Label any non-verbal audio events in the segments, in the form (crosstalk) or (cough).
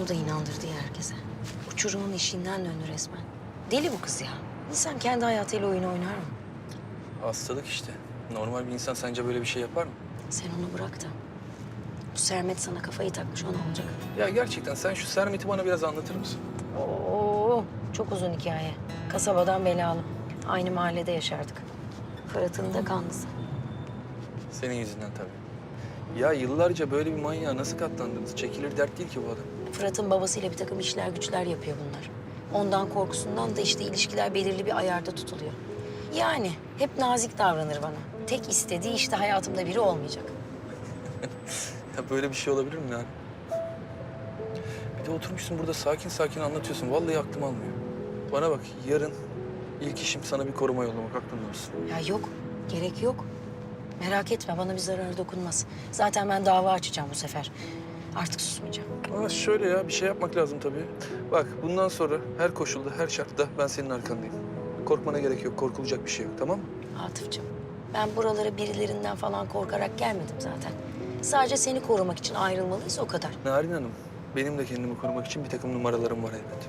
Onu da inandırdı ya herkese. Uçurumun işinden döndü resmen. Deli bu kız ya. İnsan kendi hayatıyla oyun oynar mı? Hastalık işte. Normal bir insan sence böyle bir şey yapar mı? Sen onu bırak da. Bu Sermet sana kafayı takmış, o ne olacak? Ya gerçekten sen şu Sermet'i bana biraz anlatır mısın? Oo, çok uzun hikaye. Kasabadan belalı. Aynı mahallede yaşardık. Fırat'ın da kanlısı. Senin yüzünden tabii. Ya yıllarca böyle bir manyağa nasıl katlandınız? Çekilir dert değil ki bu adam. Fırat'ın babasıyla bir takım işler güçler yapıyor bunlar. Ondan korkusundan da işte ilişkiler belirli bir ayarda tutuluyor. Yani hep nazik davranır bana. Tek istediği işte hayatımda biri olmayacak. (laughs) Ya böyle bir şey olabilir mi yani? Bir de oturmuşsun burada sakin sakin anlatıyorsun. Vallahi aklım almıyor. Bana bak yarın ilk işim sana bir koruma yollamak aklında olsun. Ya yok, gerek yok. Merak etme bana bir zarar dokunmaz. Zaten ben dava açacağım bu sefer. Artık susmayacağım. Ama şöyle ya bir şey yapmak lazım tabii. Bak bundan sonra her koşulda, her şartta ben senin arkandayım. Korkmana gerek yok, korkulacak bir şey yok tamam mı? Atıf'cığım ben buralara birilerinden falan korkarak gelmedim zaten. Sadece seni korumak için ayrılmalıyız o kadar. Narin Hanım, benim de kendimi korumak için bir takım numaralarım var elbet.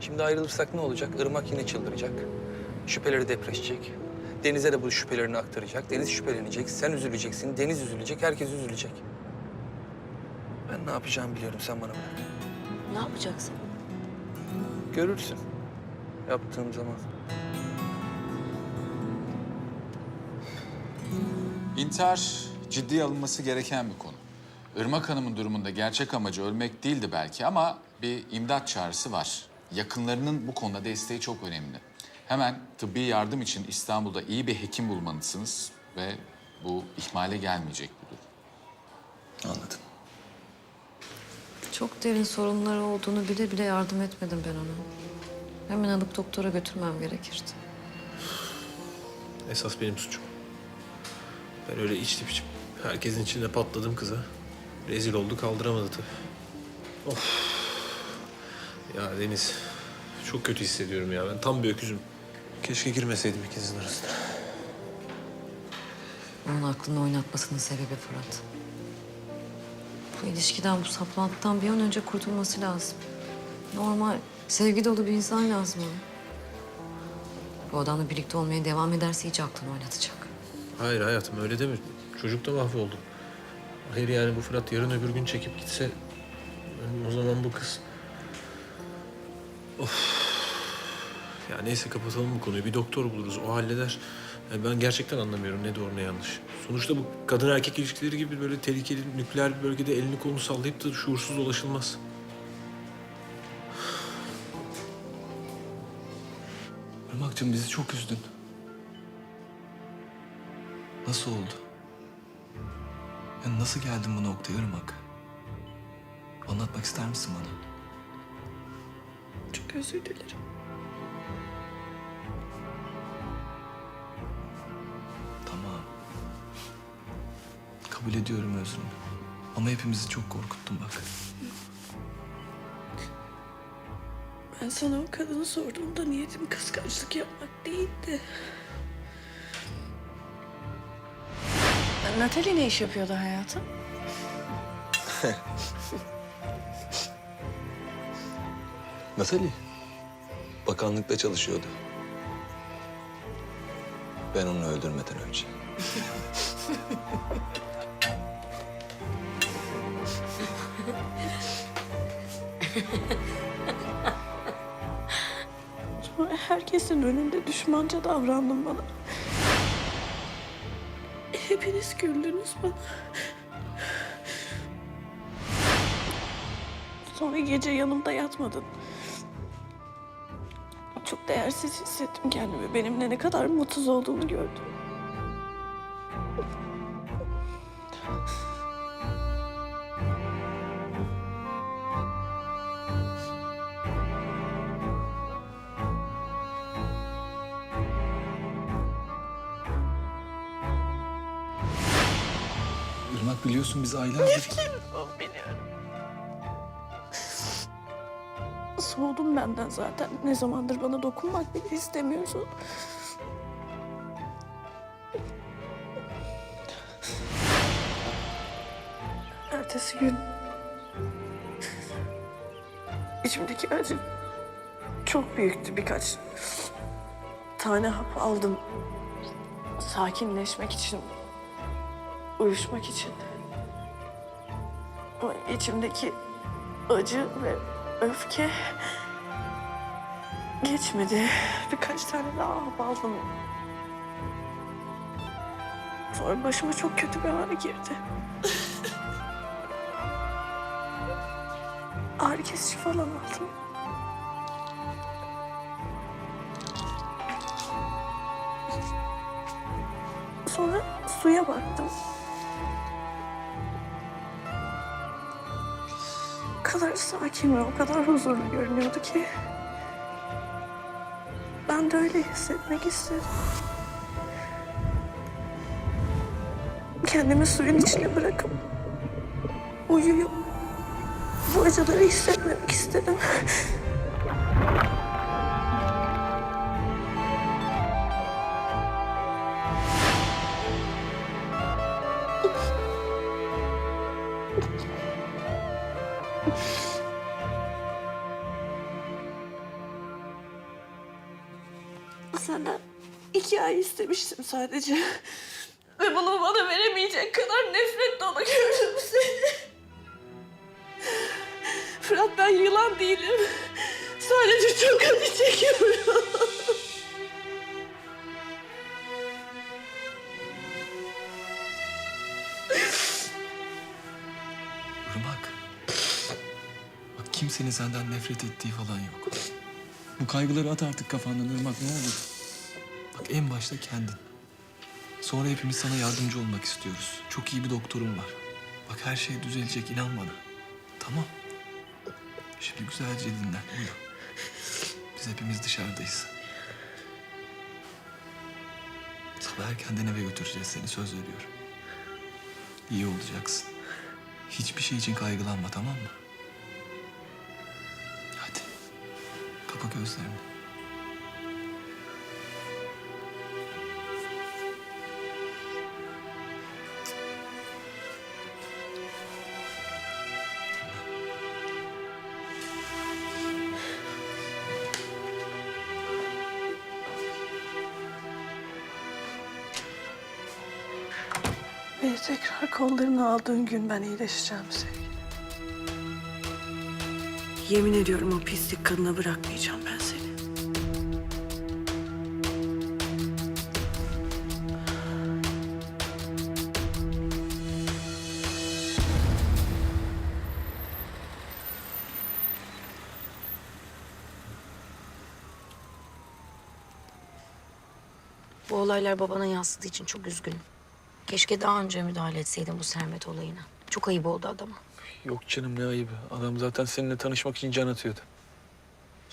Şimdi ayrılırsak ne olacak? Irmak yine çıldıracak. Şüpheleri depreşecek. Deniz'e de bu şüphelerini aktaracak. Deniz şüphelenecek, sen üzüleceksin, Deniz üzülecek, herkes üzülecek. Ben ne yapacağımı biliyorum, sen bana bırak. Ne yapacaksın? Görürsün yaptığım zaman. İntihar ciddiye alınması gereken bir konu. Irmak Hanım'ın durumunda gerçek amacı ölmek değildi belki ama bir imdat çağrısı var. Yakınlarının bu konuda desteği çok önemli. Hemen tıbbi yardım için İstanbul'da iyi bir hekim bulmalısınız ve bu ihmale gelmeyecek bir durum. Anladım. Çok derin sorunları olduğunu bile bile yardım etmedim ben ona. Hemen alıp doktora götürmem gerekirdi. Esas benim suçum. Ben öyle içtim içip herkesin içinde patladım kıza. Rezil oldu kaldıramadı tabii. Of. Ya Deniz çok kötü hissediyorum ya. Ben tam bir öküzüm. Keşke girmeseydim ikinizin arasına. Onun aklını oynatmasının sebebi Fırat. Bu ilişkiden, bu saplantıdan bir an önce kurtulması lazım. Normal, sevgi dolu bir insan lazım ona. Bu adamla birlikte olmaya devam ederse iyice aklını oynatacak. Hayır hayatım öyle deme. Çocuk da mahvoldu. Hayır yani bu Fırat yarın öbür gün çekip gitse... o zaman bu kız... Of. Ya neyse kapatalım bu konuyu. Bir doktor buluruz. O halleder. Yani ben gerçekten anlamıyorum ne doğru ne yanlış. Sonuçta bu kadın erkek ilişkileri gibi böyle tehlikeli nükleer bir bölgede elini kolunu sallayıp da şuursuz dolaşılmaz. Irmak'cığım bizi çok üzdün. Nasıl oldu? Ya nasıl geldin bu noktaya Irmak? Anlatmak ister misin bana? Çok özür dilerim. Kabul ediyorum özrünü. Ama hepimizi çok korkuttun bak. Ben sana o kadını sorduğumda niyetim kıskançlık yapmak değildi. Natalie ne iş yapıyordu hayatım? (laughs) Natali, bakanlıkta çalışıyordu. Ben onu öldürmeden önce. (laughs) Sonra herkesin önünde düşmanca davrandın bana. Hepiniz güldünüz bana. Sonra gece yanımda yatmadın. Çok değersiz hissettim kendimi. Benimle ne kadar mutsuz olduğunu gördüm. Irmak biliyorsun biz aylardır... Biliyorum. Soğudun benden zaten. Ne zamandır bana dokunmak bile istemiyorsun. Ertesi gün içimdeki acı çok büyüktü birkaç tane hap aldım. Sakinleşmek için, uyuşmak için. Ama içimdeki acı ve öfke geçmedi. Birkaç tane daha hap aldım. Sonra başıma çok kötü bir ağrı girdi. (laughs) ağrı kesici falan aldım. Sonra suya baktım. Kadar sakin ve o kadar huzurlu görünüyordu ki. Ben de öyle hissetmek istedim. Kendimi suyun içine bırakıp uyuyup bu acıları hissetmemek istedim. (laughs) Senden iki ay istemiştim sadece. Ve bunu bana veremeyecek kadar nefret dolu gördüm seni. Fırat ben yılan değilim. Sadece çok acı çekiyorum. Irmak. Bak kimsenin senden nefret ettiği falan yok. Bu kaygıları at artık kafandan Irmak ne olur. Bak en başta kendin. Sonra hepimiz sana yardımcı olmak istiyoruz. Çok iyi bir doktorum var. Bak her şey düzelecek inan bana. Tamam. Şimdi güzelce dinlen uyu. Biz hepimiz dışarıdayız. Sabah erkenden eve götüreceğiz seni söz veriyorum. İyi olacaksın. Hiçbir şey için kaygılanma tamam mı? Hadi. Kapa gözlerini. Beni tekrar kollarına aldığın gün ben iyileşeceğim sevgilim. Yemin ediyorum o pislik kadına bırakmayacağım ben seni. Bu olaylar babana yansıdığı için çok üzgünüm. Keşke daha önce müdahale etseydim bu Sermet olayına. Çok ayıp oldu adama. Yok canım ne ayıbı. Adam zaten seninle tanışmak için can atıyordu.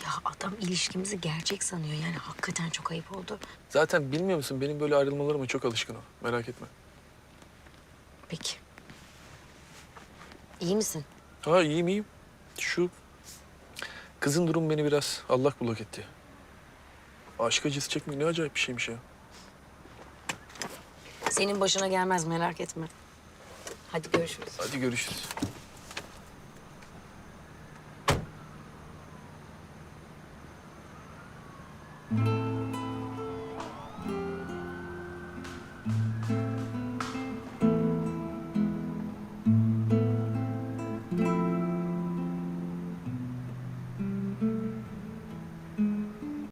Ya adam ilişkimizi gerçek sanıyor. Yani hakikaten çok ayıp oldu. Zaten bilmiyor musun benim böyle ayrılmalarıma çok alışkın o. Merak etme. Peki. İyi misin? Ha iyiyim iyiyim. Şu kızın durumu beni biraz allak bullak etti. Aşk acısı çekmek ne acayip bir şeymiş ya. Senin başına gelmez merak etme. Hadi görüşürüz. Hadi görüşürüz.